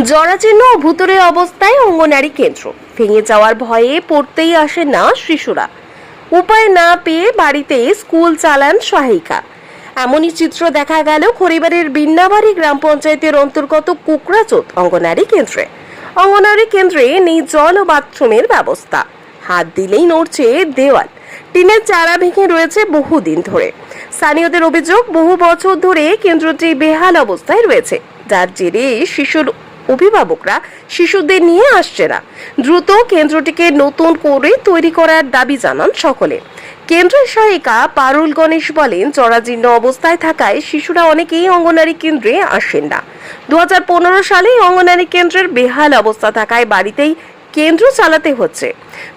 জরাজীর্ণ ও ভুতুরে অবস্থায় অঙ্গনারী কেন্দ্র। ভেঙে যাওয়ার ভয়ে পড়তেই আসে না শিশুরা। উপায় না পেয়ে বাড়িতে স্কুল চালান সহায়িকা। এমনই চিত্র দেখা গেল খরিবারের বিন্নাবাড়ি গ্রাম পঞ্চায়েতের অন্তর্গত কুকরাচোদ অঙ্গনারী কেন্দ্রে। অঙ্গনারী কেন্দ্রে নেই জল ও বাথরুমের ব্যবস্থা। হাত দিলেই নড়ছে দেওয়াল। টিনের চারা ভেঙে রয়েছে বহুদিন ধরে। স্থানীয়দের অভিযোগ, বহু বছর ধরে কেন্দ্রটি বেহাল অবস্থায় রয়েছে। যার জেরে শিশুর অভিভাবকরা শিশুদের নিয়ে আসছে না। দ্রুত কেন্দ্রটিকে নতুন করে তৈরি করার দাবি জানান সকলে। কেন্দ্রের সহায়িকা পারুল গণেশ বলেন জরাজীর্ণ অবস্থায় থাকায় শিশুরা অনেকেই অঙ্গনারী কেন্দ্রে আসেন না। দু হাজার পনেরো সালে অঙ্গনারী কেন্দ্রের বেহাল অবস্থা থাকায় বাড়িতেই কেন্দ্র চালাতে হচ্ছে।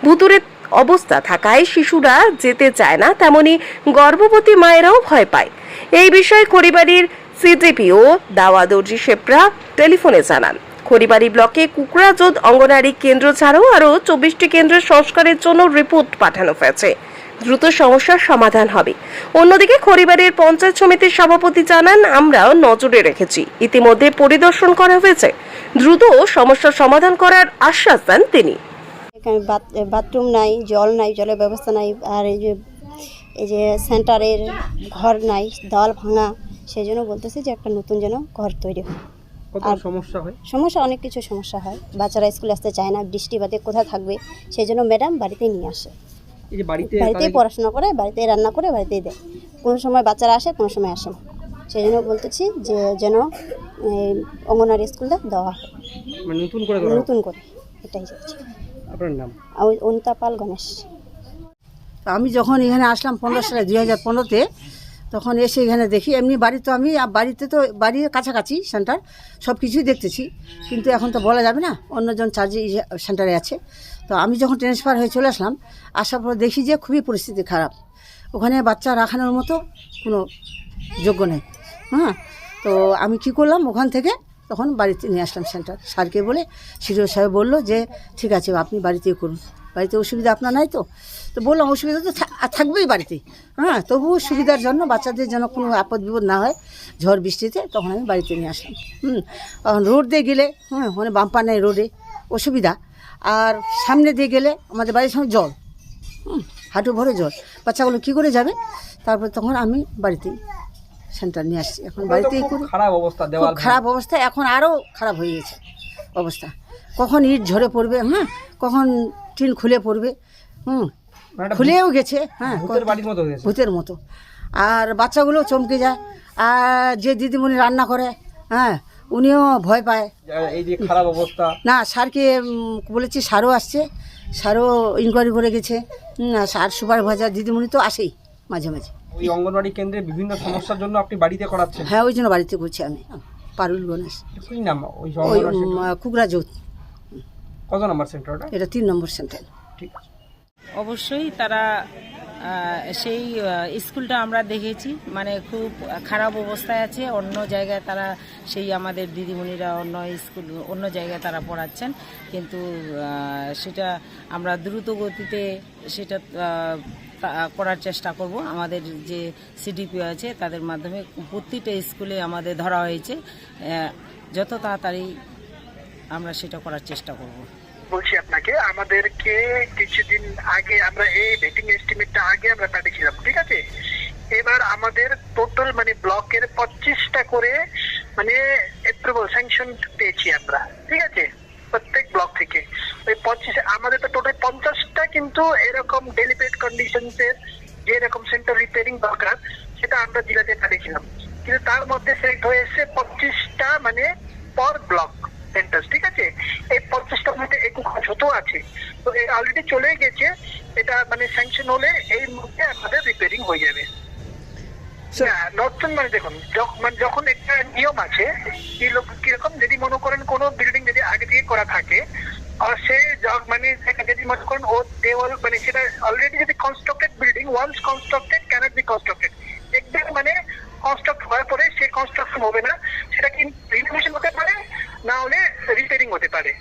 ভুতুরে অবস্থা থাকায় শিশুরা যেতে চায় না, তেমনি গর্ভবতী মায়েরাও ভয় পায়। এই বিষয়ে খড়িবাড়ির সিজিপিও দাওয়া দর্জি শেপরা টেলিফোনে জানান। খড়িবাড়ি ব্লকে কুকরাজোদ অঙ্গনারী কেন্দ্র ছাড়াও আরও চব্বিশটি কেন্দ্রের সংস্কারের জন্য রিপোর্ট পাঠানো হয়েছে। দ্রুত সমস্যার সমাধান হবে। অন্যদিকে খড়িবাড়ির পঞ্চায়েত সমিতির সভাপতি জানান আমরাও নজরে রেখেছি। ইতিমধ্যে পরিদর্শন করা হয়েছে। দ্রুত সমস্যার সমাধান করার আশ্বাস দেন তিনি। বাথরুম নাই, জল নাই, জলের ব্যবস্থা নাই, আর এই যে এই যে সেন্টারের ঘর নাই দেওয়াল ভাঙা সেই জন্য বলতেছি যে একটা নতুন যেন ঘর তৈরি হয়। আর- সমস্যা হয়? সমস্যা অনেক কিছু সমস্যা হয়। বাচ্চারা স্কুলে আসতে চায় না বৃষ্টি বাদে কোথায় থাকবে সেই জন্য ম্যাডাম বাড়িতেই নিয়ে আসে। এই যে বাড়িতে বাড়িতেই পড়াশোনা করে বাড়িতেই রান্না করে বাড়িতেই দেয়। কোনো সময় বাচ্চারা আসে কোনো সময় আসে না। সেই জন্য বলতেছি যে যেন এই, অঙ্গনওয়াড়ি স্কুলটা দেওয়া হয়। মানে নতুন করে নতুন করে এটাই চাইছি। আপনার নাম? অনিতা পাল গণেশ। আমি যখন এখানে আসলাম পনেরো সালে দুই হাজার পনেরোতে তখন এসে এখানে দেখি, এমনি বাড়ি তো আমি বাড়িতে তো বাড়ির কাছাকাছি সেন্টার সব কিছুই দেখতেছি। কিন্তু এখন তো বলা যাবে না, অন্যজন চার্জে সেন্টারে আছে। তো আমি যখন ট্রান্সফার হয়ে চলে আসলাম, আসার পর দেখি যে খুবই পরিস্থিতি খারাপ। ওখানে বাচ্চা রাখানোর মতো কোনো যোগ্য নেই। হ্যাঁ তো আমি কি করলাম, ওখান থেকে তখন বাড়িতে নিয়ে আসলাম সেন্টার। স্যারকে বলে সিরিয় সাহেব বলল যে, ঠিক আছে, আপনি বাড়িতেই করুন। বাড়িতে অসুবিধা আপনার নাই তো? তো বললাম অসুবিধা তো থাকবেই বাড়িতে হ্যাঁ তবুও সুবিধার জন্য বাচ্চাদের যেন কোনো আপদ বিপদ না হয় ঝড় বৃষ্টিতে তখন আমি বাড়িতে নিয়ে আসলাম। হুম রোড দিয়ে গেলে হ্যাঁ ওখানে বাম্পার নেই রোডে অসুবিধা। আর সামনে দিয়ে গেলে আমাদের বাড়ির সামনে জল হুম হাঁটু ভরে জল। বাচ্চাগুলো কী করে যাবে? তারপর তখন আমি বাড়িতেই সেন্টার নিয়ে আসছি। এখন বাড়িতেই খুব করি। খারাপ অবস্থা খারাপ অবস্থা এখন আরও খারাপ হয়ে গেছে। অবস্থা। কখন ইট ঝরে পড়বে হ্যাঁ? কখন টিন খুলে পড়বে হুম? মানে খুলেও গেছে হ্যাঁ ভূতের মতো আর বাচ্চাগুলো চমকে যায় আর যে দিদিমণি রান্না করে হ্যাঁ উনিও ভয় পায়। এই যে খারাপ অবস্থা। না স্যারকে বলেছি স্যারও আসছে স্যারও ইনকোয়ারি করে গেছে স্যার সুপার ভাজা দিদিমণি তো আসেই মাঝে মাঝে। ওই অঙ্গনওয়াড়ি কেন্দ্রে বিভিন্ন সমস্যার জন্য আপনি বাড়িতে করাচ্ছেন? হ্যাঁ ওই জন্য বাড়িতে করছি আমি। পারুল গণেশ কি নাম? ওই কুকরা জোত কত নাম্বার সেন্টারটা? এটা তিন নম্বর সেন্টার। ঠিক আছে। অবশ্যই তারা সেই স্কুলটা আমরা দেখেছি। মানে খুব খারাপ অবস্থায় আছে। অন্য জায়গায় তারা সেই আমাদের দিদিমণিরা অন্য স্কুল অন্য জায়গায় তারা পড়াচ্ছেন। কিন্তু সেটা আমরা দ্রুত গতিতে সেটা করার চেষ্টা করব। আমাদের যে সিডিপি আছে, তাদের মাধ্যমে প্রতিটা স্কুলে আমাদের ধরা হয়েছে। যত তাড়াতাড়ি আমরা সেটা করার চেষ্টা করব। বলছি আপনাকে, আমাদেরকে কিছুদিন আগে আমরা এই ভেটিং এস্টিমেটটা আগে আমরা পাঠিয়েছিলাম, ঠিক আছে? এবার আমাদের টোটাল মানে ব্লকের পঁচিশটা করে মানে অ্যাপ্রুভাল স্যাংশন পেয়েছি আমরা, ঠিক আছে প্রত্যেক ব্লক থেকে ওই পঁচিশ আমাদের তো টোটাল পঞ্চাশটা কিন্তু এরকম যে এরকম সেন্টার রিপেয়ারিং দরকার সেটা আমরা জেলাতে পাঠিয়েছিলাম কিন্তু তার মধ্যে সিলেক্ট হয়ে এসেছে পঁচিশটা মানে পর ব্লক সেন্টার ঠিক আছে? এই পঞ্চাশটার মধ্যে একটু আছে তো অলরেডি চলে গেছে এটা মানে স্যাংশন হলে এই মধ্যে আমাদের রিপেয়ারিং হয়ে যাবে। না, নতুন মানে দেখুন মানে যখন একটা নিয়ম আছে কীরকম যদি মনে করেন কোনো বিল্ডিং যদি আগে থেকে করা থাকে আর সে য- মানে সেটা যদি মনে করেন ও অলরেডি যদি constructed building once constructed cannot be constructed একবার মানে কনস্ট্রাক্ট হওয়ার পরে সে কনস্ট্রাকশন হবে না, সেটা কি রিনোভেশন হতে পারে, না হলে রিপেয়ারিং হতে পারে।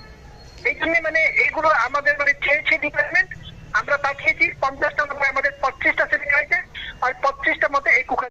এই জন্য মানে এইগুলো আমাদের মানে চেয়েছে ডিপার্টমেন্ট আমরা পাঠিয়েছি, পঞ্চাশটা আমাদের পঁচিশটা সেটিং হয়েছে আর পঁচিশটা মতে এই কুকা